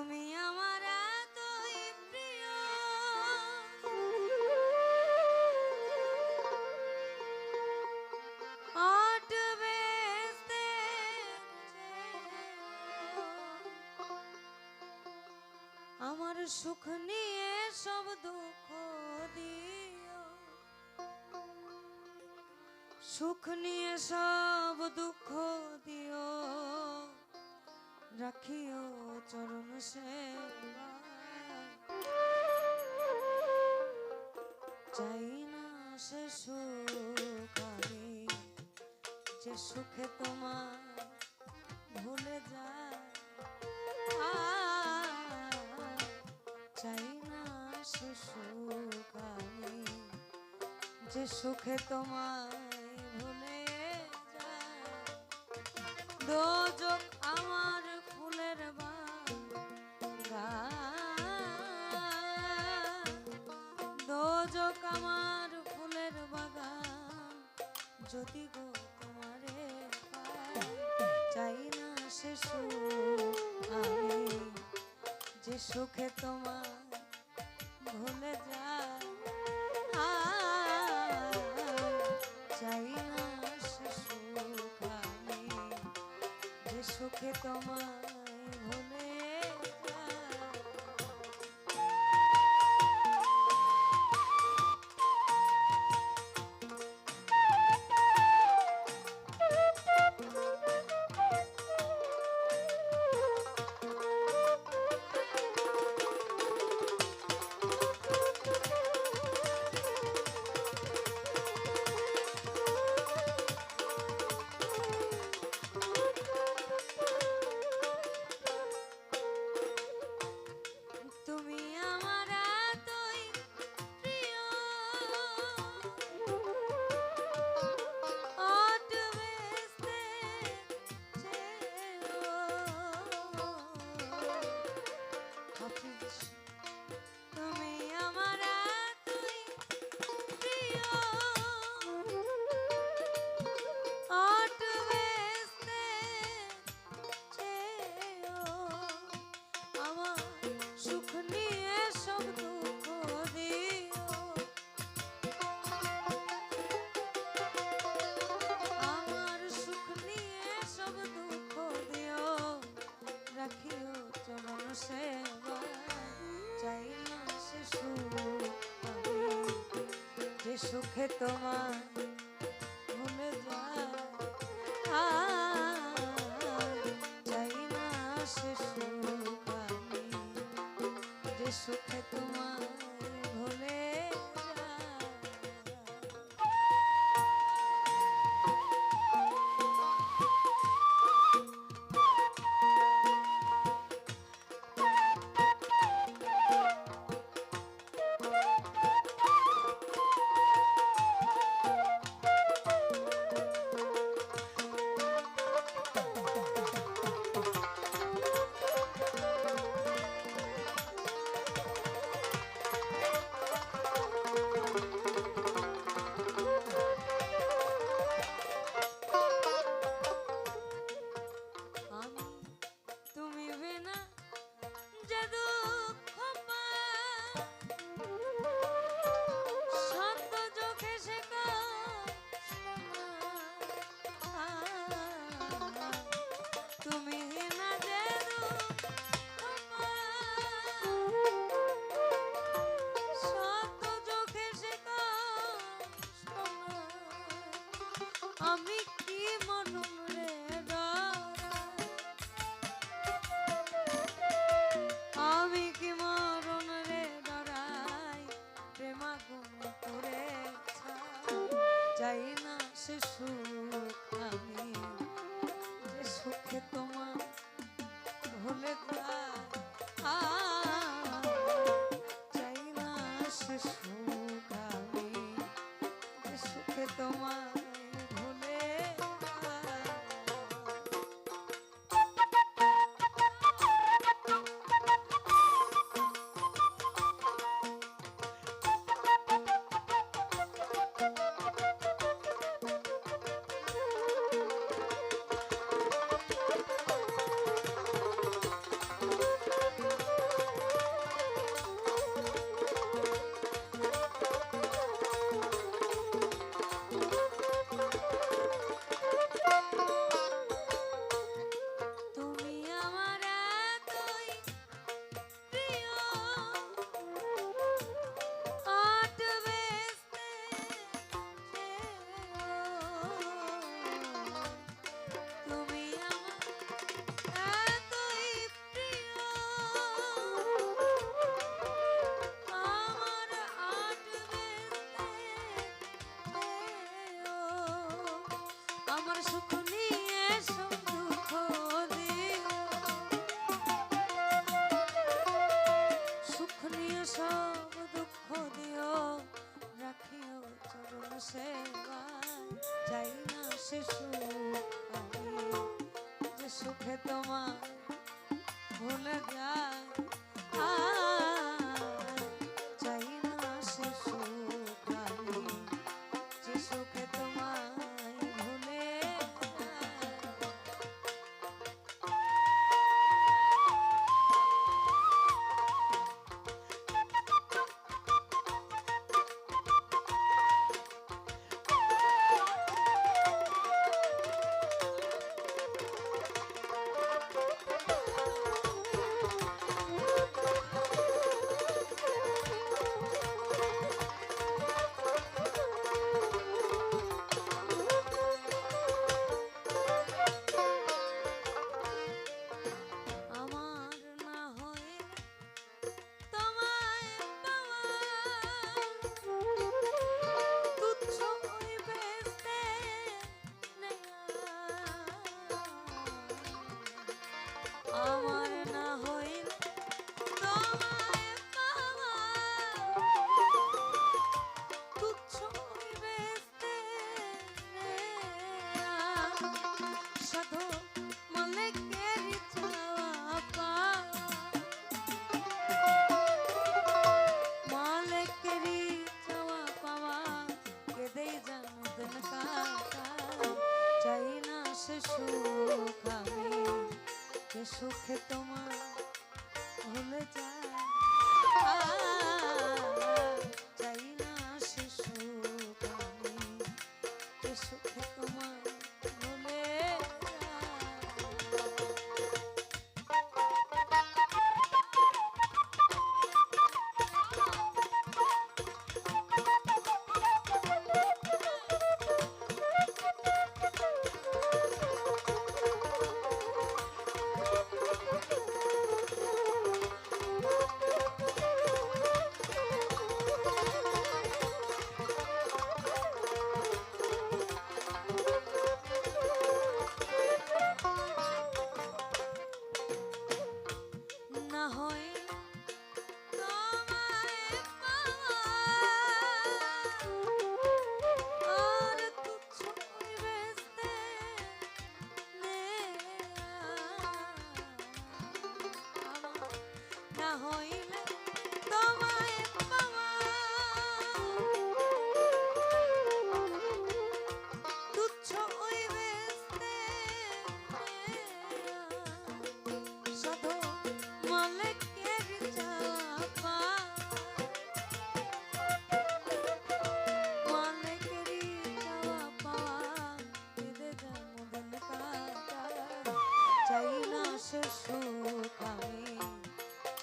তুমি আমার এতই প্রিয়। আমার সুখ নিয়ে সব দুঃখ দিও। সুখ নিয়ে সব দুঃখ দিও। রাখিও চরণ সেবা চাই না সে সুখ যে সুখে তোমার ভুলে যায়। চাই না সে সুখ যে সুখে তোমায় ভুলে যায়। দোজক আমার যদি গো তোমারে চাই না সে সুখ, আমি যে সুখে তোমার ভুলে যায় চাই না সে সুখ, আমি যে সুখে ভুলে সুখে তোমার আমি কি মনম রে? সেবা যাই না সে আমি যে সুখে তোমার ভুলে যায়।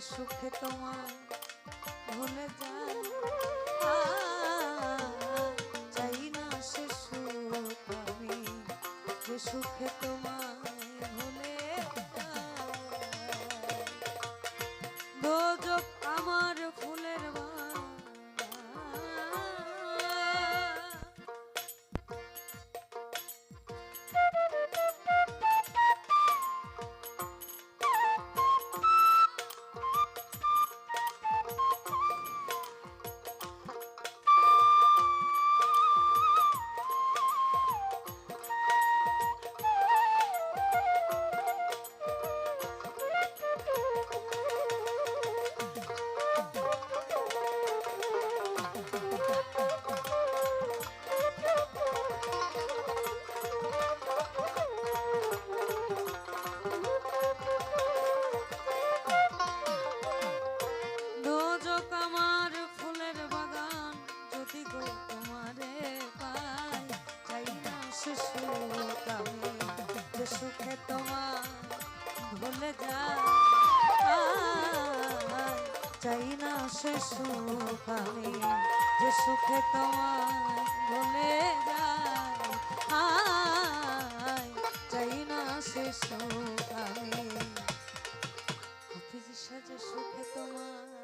সুখে তোমায় ভুলে যান চাই না সে সুখ আমি যে সুখে তোমায় ভুলে যান সে সুখ আমি যে সুখে তোমার বলে যাই চাই না সে সুখ আমি হাফিজ সাজে সুখে তোমার